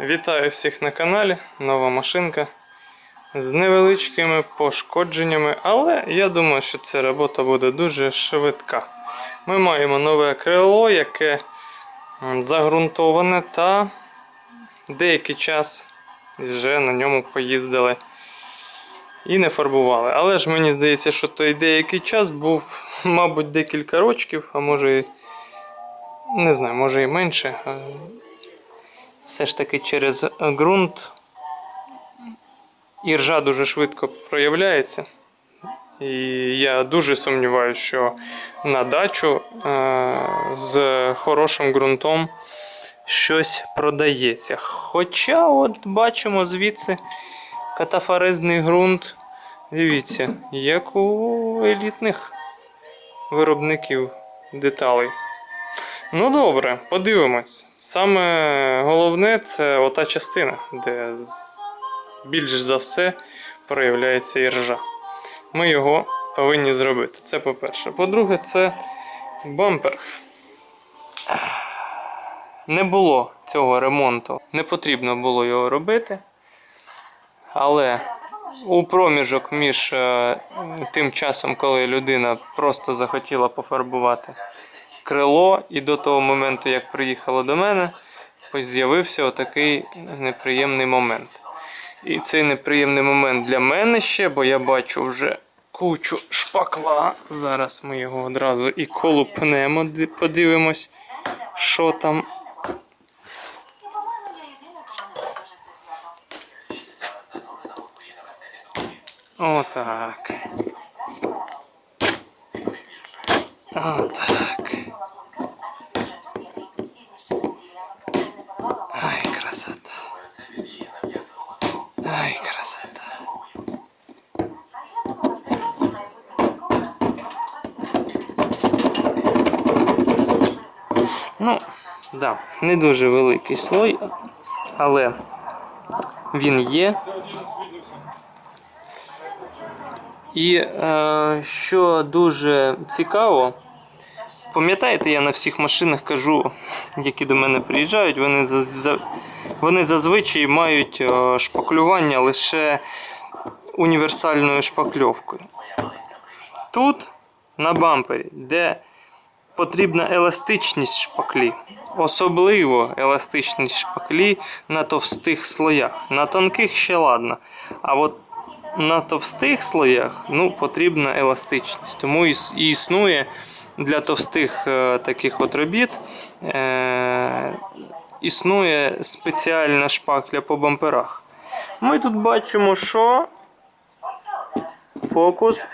Вітаю всіх на каналі. Нова машинка з невеличкими пошкодженнями, але я думаю, що ця робота буде дуже швидка. Ми маємо нове крило, яке загрунтоване та деякий час вже на ньому поїздили і не фарбували. Але ж мені здається, що той деякий час був, мабуть, декілька рочків, а може і не знаю, може і менше. Все ж таки через ґрунт іржа дуже швидко проявляється. І я дуже сумніваюся, що на дачу е- з хорошим ґрунтом щось продається. Хоча, от бачимо звідси катафорезний ґрунт. Дивіться, як у елітних виробників деталей. Ну добре, подивимось. Саме головне це ота частина, де більш за все проявляється іржа. Ми його повинні зробити. Це по-перше. По-друге, це бампер. Не було цього ремонту, не потрібно було його робити. Але у проміжок між е, тим часом, коли людина просто захотіла пофарбувати крило, і до того моменту, як приїхало до мене, з'явився отакий неприємний момент. І цей неприємний момент для мене ще, бо я бачу вже кучу шпакла. Зараз ми його одразу і колупнемо, подивимось, що там. Отак. Отак. Ай, красота. Ай, красота. Ну, да, не дуже великий слой, але він є. І е, що дуже цікаво, пам'ятаєте, я на всіх машинах кажу, які до мене приїжджають, вони, за, вони зазвичай мають е, шпаклювання лише універсальною шпакльовкою. Тут на бампері, де потрібна еластичність шпаклі, особливо еластичність шпаклі на товстих слоях. На тонких ще ладно. А от на товстих слоях ну, потрібна еластичність. Тому і існує для товстих е, таких от робіт. Е, існує спеціальна шпакля по бамперах. Ми тут бачимо, що фокус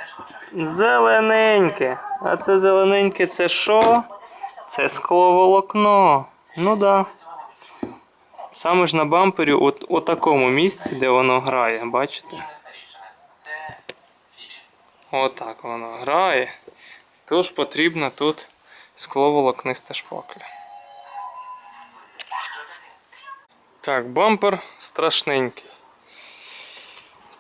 зелененьке. А це зелененьке це що? Це скловолокно. Ну да. Саме ж на бампері, от, у такому місці, де воно грає, бачите? Отак воно грає. Тож потрібна тут скловолокниста шпакля. Так, бампер страшненький.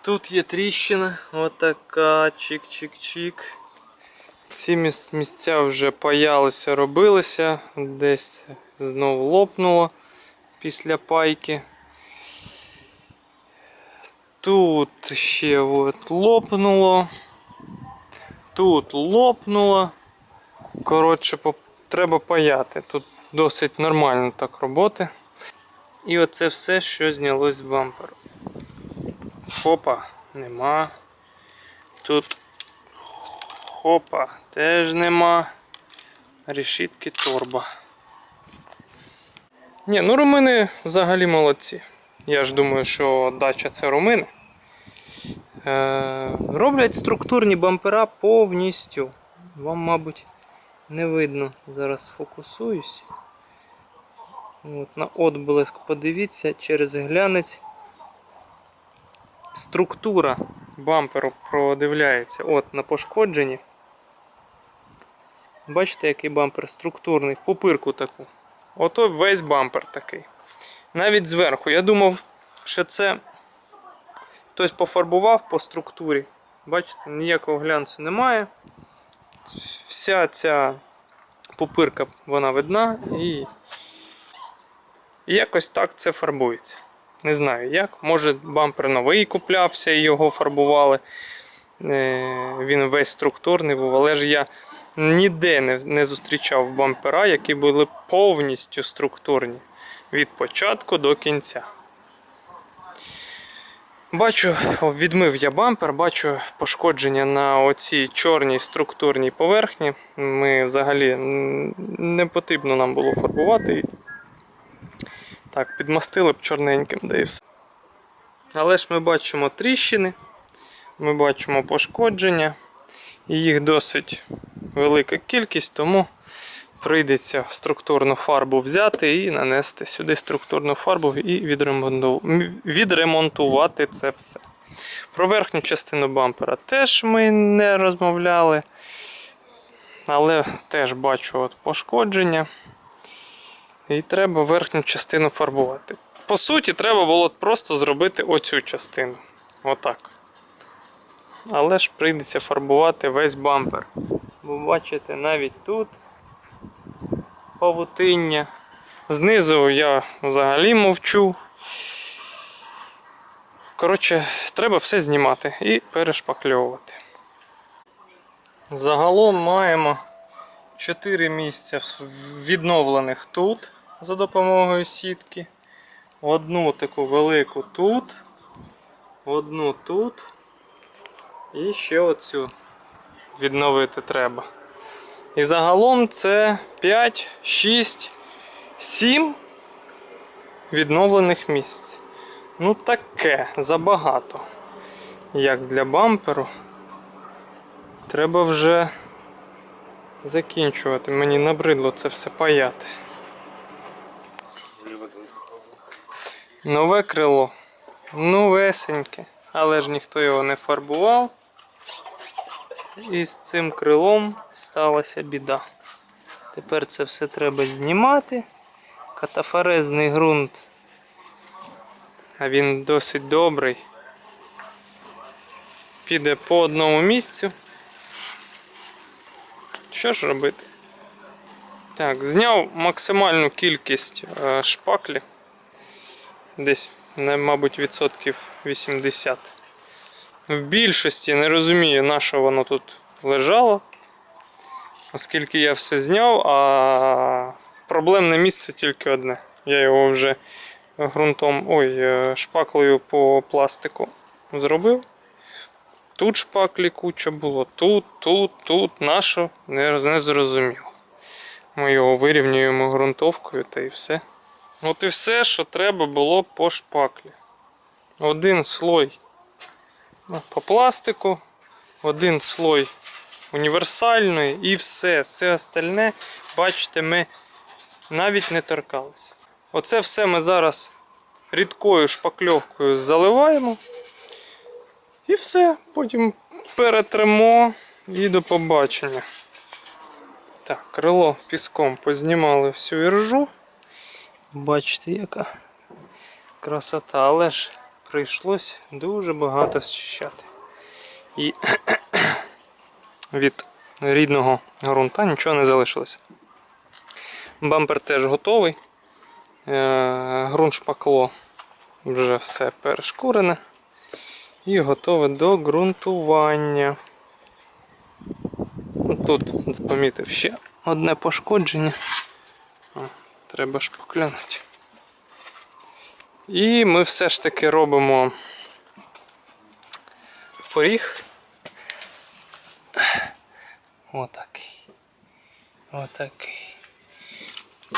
Тут є тріщина, отака, чик-чик-чик. Ці місця вже паялися, робилися, десь знову лопнуло після пайки. Тут ще от лопнуло. Тут лопнуло. Коротше, треба паяти. Тут досить нормально так роботи. І оце все, що знялось з бамперу. Хопа, нема. Тут хопа, теж нема. Решітки торба. Ні, ну румини взагалі молодці. Я ж думаю, що дача це румини. Е, роблять структурні бампера повністю. Вам, мабуть, не видно. Зараз фокусуюсь. От, на отблиск подивіться через глянець. Структура бамперу продивляється. От на пошкодженні. Бачите, який бампер структурний, в пупирку таку. Ото весь бампер такий. Навіть зверху. Я думав, що це хтось пофарбував по структурі. Бачите, ніякого глянцю немає. Вся ця пупирка вона видна і якось так це фарбується. Не знаю як. Може бампер новий куплявся і його фарбували. Е, Він весь структурний був, але ж я ніде не, не зустрічав бампера, які були повністю структурні від початку до кінця. Бачу, відмив я бампер, бачу пошкодження на оцій чорній структурній поверхні. Ми взагалі не потрібно нам було фарбувати. Так, підмастили б чорненьким, да і все. Але ж ми бачимо тріщини, ми бачимо пошкодження, і їх досить велика кількість, тому прийдеться структурну фарбу взяти і нанести сюди структурну фарбу і відремонтувати це все. Про верхню частину бампера теж ми не розмовляли, але теж бачу от пошкодження. І треба верхню частину фарбувати. По суті, треба було просто зробити оцю частину. Отак. Але ж прийдеться фарбувати весь бампер. Бо бачите, навіть тут павутиння. Знизу я взагалі мовчу. Коротше, треба все знімати і перешпакльовувати. Загалом маємо 4 місця відновлених тут за допомогою сітки. Одну таку велику тут, одну тут. І ще оцю відновити треба. І загалом це 5, 6, 7 відновлених місць. Ну таке, забагато. Як для бамперу. Треба вже закінчувати. Мені набридло це все паяти. Нове крило. Новесеньке. Але ж ніхто його не фарбував. І з цим крилом сталася біда. Тепер це все треба знімати. Катафорезний ґрунт. А він досить добрий. Піде по одному місцю. Що ж робити? Так, зняв максимальну кількість е, шпаклі. Десь, мабуть, відсотків 80. В більшості не розумію, на що воно тут лежало. Оскільки я все зняв, а проблемне місце тільки одне. Я його вже ґрунтом, ой, е, шпаклею по пластику зробив. Тут шпаклі куча було, тут, тут, тут, нащо, не, не зрозуміло. Ми його вирівнюємо ґрунтовкою та і все. От і все, що треба було по шпаклі. Один слой по пластику, один слой універсальної і все. Все остальне, бачите, ми навіть не торкалися. Оце все ми зараз рідкою шпакльовкою заливаємо. І все. Потім перетремо і до побачення. Так, крило піском познімали всю іржу. Бачите, яка красота, але ж прийшлось дуже багато зчищати. І від рідного ґрунта нічого не залишилося. Бампер теж готовий. Е, Ґрунт шпакло вже все перешкурене і готове до ґрунтування. Тут помітив ще одне пошкодження. Треба шпаклянути. І ми все ж таки робимо поріг. Отакий. Отакий.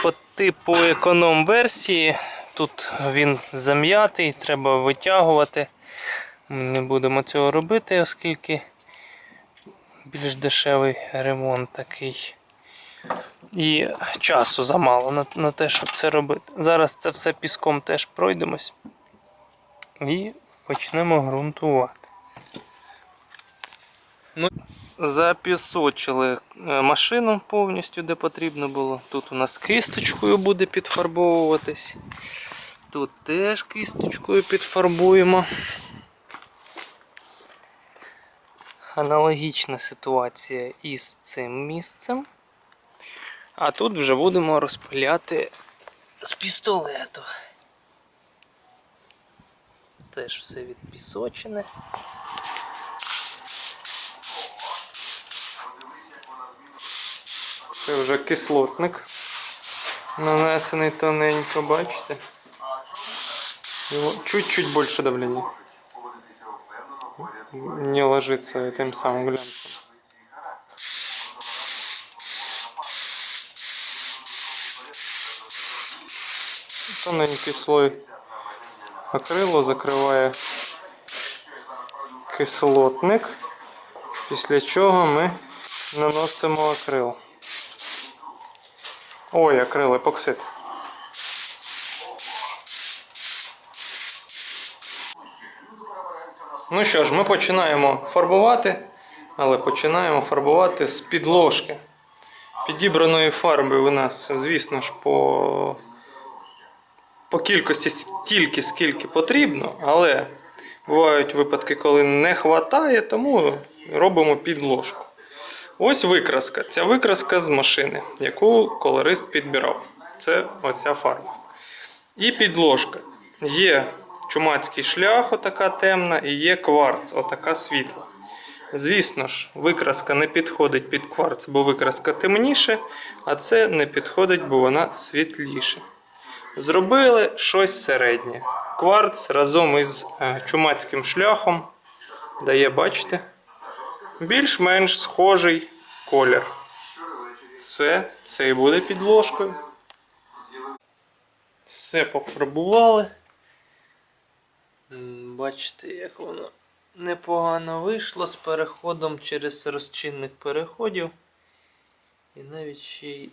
По типу економ-версії. Тут він зам'ятий, треба витягувати. Ми не будемо цього робити, оскільки більш дешевий ремонт такий. І часу замало на, на те, щоб це робити. Зараз це все піском теж пройдемось і почнемо ґрунтувати. Ну, запісочили е, машину повністю, де потрібно було. Тут у нас кисточкою буде підфарбовуватись. Тут теж кисточкою підфарбуємо. Аналогічна ситуація із цим місцем. А тут вже будемо розпиляти з пістолету. Теж все від пісочини. Це вже кислотник. Нанесений тоненько, бачите? Чуть-чуть больше давления. Не ложится этим самым глянцем. Тоненький слой акрилу закриває кислотник, після чого ми наносимо акрил. Ой, акрил, епоксид. Ну що ж, ми починаємо фарбувати, але починаємо фарбувати з підложки. Підібраної фарби у нас, звісно ж, по, по кількості стільки, скільки потрібно, але бувають випадки, коли не вистачає, тому робимо підложку. Ось викраска. Ця викраска з машини, яку колорист підбирав. Це оця фарба. І підложка. Є чумацький шлях, отака темна, і є кварц, отака світла. Звісно ж, викраска не підходить під кварц, бо викраска темніше, а це не підходить, бо вона світліше. Зробили щось середнє. Кварц разом із е, чумацьким шляхом дає, бачите, більш-менш схожий колір. Все, це і буде підложкою. Все пофарбували. М, Бачите, як воно непогано вийшло з переходом через розчинник переходів. І навіть ще й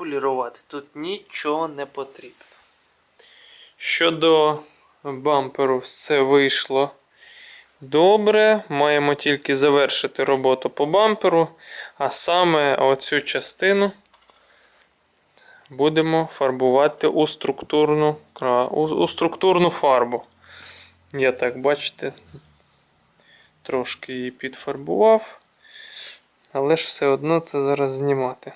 полірувати. Тут нічого не потрібно. Щодо бамперу, все вийшло добре. Маємо тільки завершити роботу по бамперу, а саме оцю частину будемо фарбувати у структурну, у, структурну фарбу. Я так, бачите, трошки її підфарбував, але ж все одно це зараз знімати.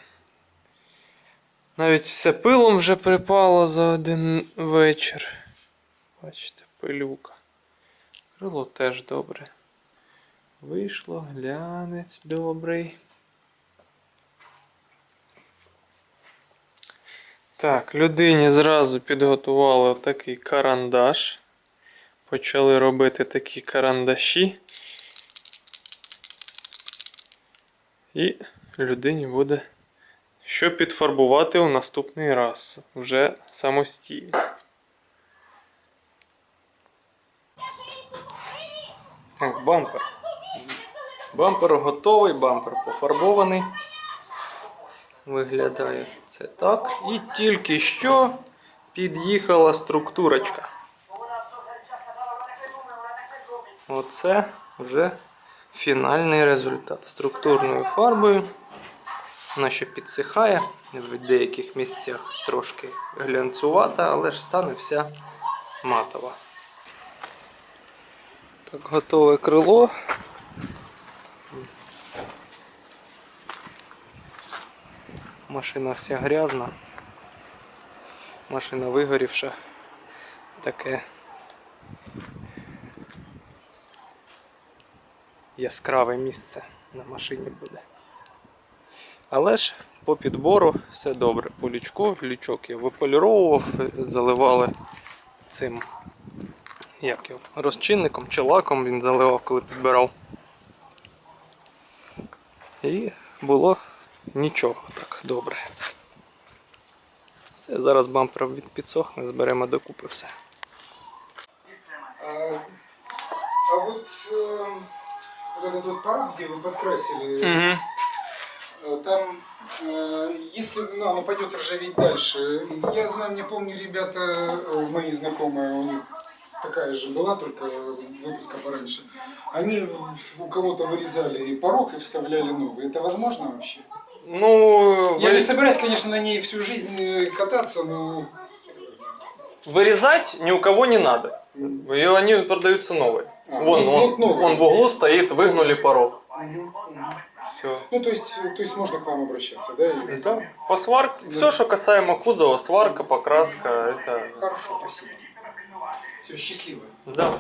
Навіть все пилом вже припало за один вечір. Бачите, пилюка. Крило теж добре. Вийшло, глянець добрий. Так, людині зразу підготували такий карандаш. Почали робити такі карандаші. І людині буде що підфарбувати у наступний раз вже самостійно. Бампер. Бампер готовий, бампер пофарбований. Виглядає це так. І тільки що під'їхала структурочка. Оце вже фінальний результат. Структурною фарбою. Вона ще підсихає, в деяких місцях трошки глянцювата, але ж стане вся матова. Так, готове крило. Машина вся грязна. Машина вигорівша. Таке яскраве місце на машині буде. Але ж по підбору все добре. По лючку, лючок я виполіровував, заливали цим як його, розчинником чи лаком він заливав, коли підбирав. І було нічого так добре. Все, зараз бампер від підсохне, зберемо докупи все. А, а вот, э, вот этот вот порог, где вы подкрасили, Угу. Э, там, э, если ну, оно пойдет ржаветь дальше, я знаю, не помню, ребята, э, мои знакомые, у них такая же была, только выпуска пораньше. Они у кого-то вырезали и порог и вставляли новый. Это возможно вообще? Ну, Я ви- не собираюсь, конечно, на ней всю жизнь кататься, но Вырезать ни у кого не надо. И они продаются новые. А, Вон, ну, новые. вон в углу стоит, выгнули порог. Все. Ну, то есть, то есть можно к вам обращаться, да? или- Да. По сварке, все, что касаемо кузова, сварка, покраска, это Хорошо, спасибо. Все, счастливо. да.